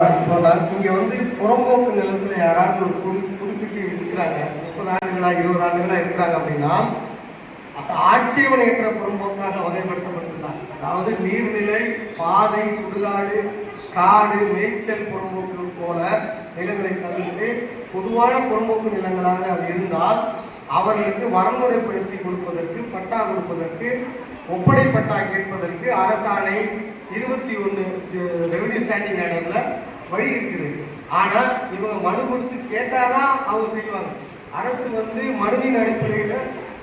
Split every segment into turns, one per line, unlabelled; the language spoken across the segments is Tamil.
இப்போ நான் வந்து புறம்போக்கு நிலத்தில் யாராவது ஒரு குறி குறிப்பிட்டு இருக்கிறாங்க. முப்பது ஆண்டுகளா இருபது ஆண்டுகளா இருக்கிறாங்க அப்படின்னா அது ஆட்சேபனையற்ற புறம்போக்காக வகைப்படுத்தப்பட்டிருந்தாங்க அதாவது நீர்நிலை பாதை சுடுகாடு காடு மேய்ச்சல் புறம்போக்கு போல நிலங்களை தவிர்த்து பொதுவான புறம்போக்கு நிலங்களாக அது இருந்தால் அவர்களுக்கு வரமுறைப்படுத்தி கொடுப்பதற்கு பட்டா கொடுப்பதற்கு ஒப்படை பட்டா கேட்பதற்கு அரசாணை இருபத்தி ஒன்று ரெவன்யூ ஸ்டாண்டிங் ஆர்டரில் வழி இருக்குது. ஆனா இவங்க மனு கொடுத்து கேட்டாதான் அவங்க செய்வாங்க. அரசு வந்து மனுவின் அடிப்படையில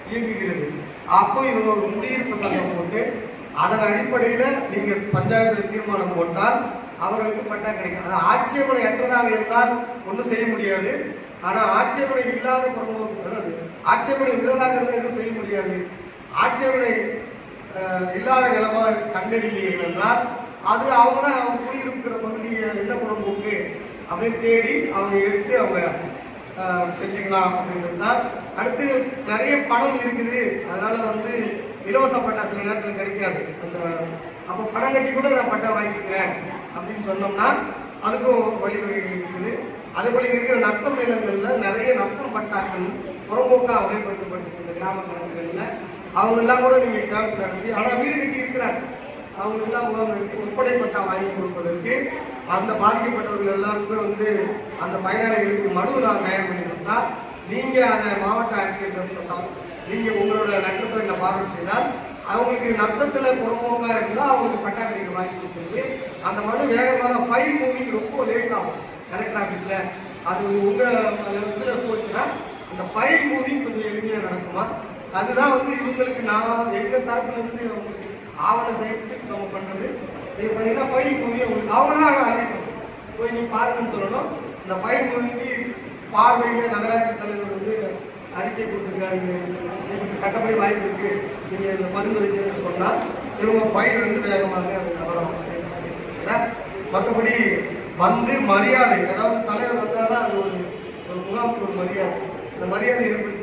இயங்குகிறது. அப்போ இவங்க ஒரு குடியிருப்பு சங்கம் போட்டு அதன் அடிப்படையில நீங்க பஞ்சாயத்தில் தீர்மானம் போட்டால் அவர்களுக்கு பட்டா கிடைக்கும். அது ஆட்சேபனை அற்றதாக இருந்தால் ஒன்றும் செய்ய முடியாது. ஆனா ஆட்சேபனை இல்லாத புறம்போக்கு அதாவது ஆட்சேபனை உள்ளதாக இருந்தால் எதுவும் செய்ய முடியாது. ஆட்சேபனை இல்லாத நிலமாக கண்டறிந்தீர்கள் என்றால் அது அவங்க அவங்க குடியிருக்கிற அப்படின்னு தேடி அவங்க எடுத்து அவங்க செஞ்சுக்கலாம் அப்படின்றது தான் அடுத்து நிறைய பணம் இருக்குது. அதனால வந்து இலவச பட்டா சில நேரத்தில் கிடைக்காது. அந்த அப்போ பணம் கட்டி கூட நான் பட்டா வாங்கிக்கிறேன் அப்படின்னு சொன்னோம்னா அதுக்கும் வழிவகைகள் இருக்குது. அதே போல இருக்கிற நத்தம் நிலங்களில் நிறைய நத்தம் பட்டாக்கள் புறம்போக்காக வகைப்படுத்தப்பட்டிருக்கு இந்த கிராம கணக்குகள்ல அவங்க எல்லாம் கூட நீங்கள் கேம்ப் நடத்தி ஆனால் வீடு கட்டி இருக்கிறாங்க. அவங்க எல்லாம் முகாம் ஒப்படை பட்டா வாங்கி கொடுப்பதற்கு அந்த பாதிக்கப்பட்டவர்கள் எல்லாருக்குமே வந்து அந்த பயனாளிகளுக்கு மனு நான் தயார் பண்ணி கொடுத்தா நீங்கள் அதை மாவட்ட ஆட்சியர் நீங்கள் உங்களோட நட்புகளை பார்வை செய்தால் அவங்களுக்கு நத்தத்தில் குடும்பமாக இருந்தால் அவங்களுக்கு பட்டா கிடைக்க வாங்கி கொடுக்குறது. அந்த மனு வேகமான ஃபைல் மூவிக்கு ரொம்ப லேட் ஆகும். கலெக்டர் ஆஃபீஸில் அது உங்கள் போச்சுன்னா அந்த ஃபைல் மூவிங் கொஞ்சம் எளிமையாக நடக்குமா? அதுதான் வந்து இவங்களுக்கு நான் எங்கள் தரப்புலேருந்து அவங்களுக்கு ஆவணம் செய்யப்பட்டு நம்ம பண்ணுறது இது பண்ணீங்கன்னா ஃபைல் மூவி உங்களுக்கு அவங்க போய் பாருங்கன்னு சொல்லணும். இந்த ஃபைல் மூவிக்கு பார்வையில் நகராட்சி தலைவர் வந்து அறிக்கை கொடுத்துருக்காரு. இதுக்கு சட்டப்படி வாய்ப்பு இருக்கு. நீங்கள் இந்த பரிந்துரைக்கிறேன்னு சொன்னால் இவங்க ஃபைல் வந்து வேகமாக அது நகரம். மற்றபடி வந்து மரியாதை அதாவது தலைவர் வந்தாதான் அது ஒரு ஒரு முகாமுக்கு ஒரு மரியாதை. இந்த மரியாதை ஏற்படுத்தி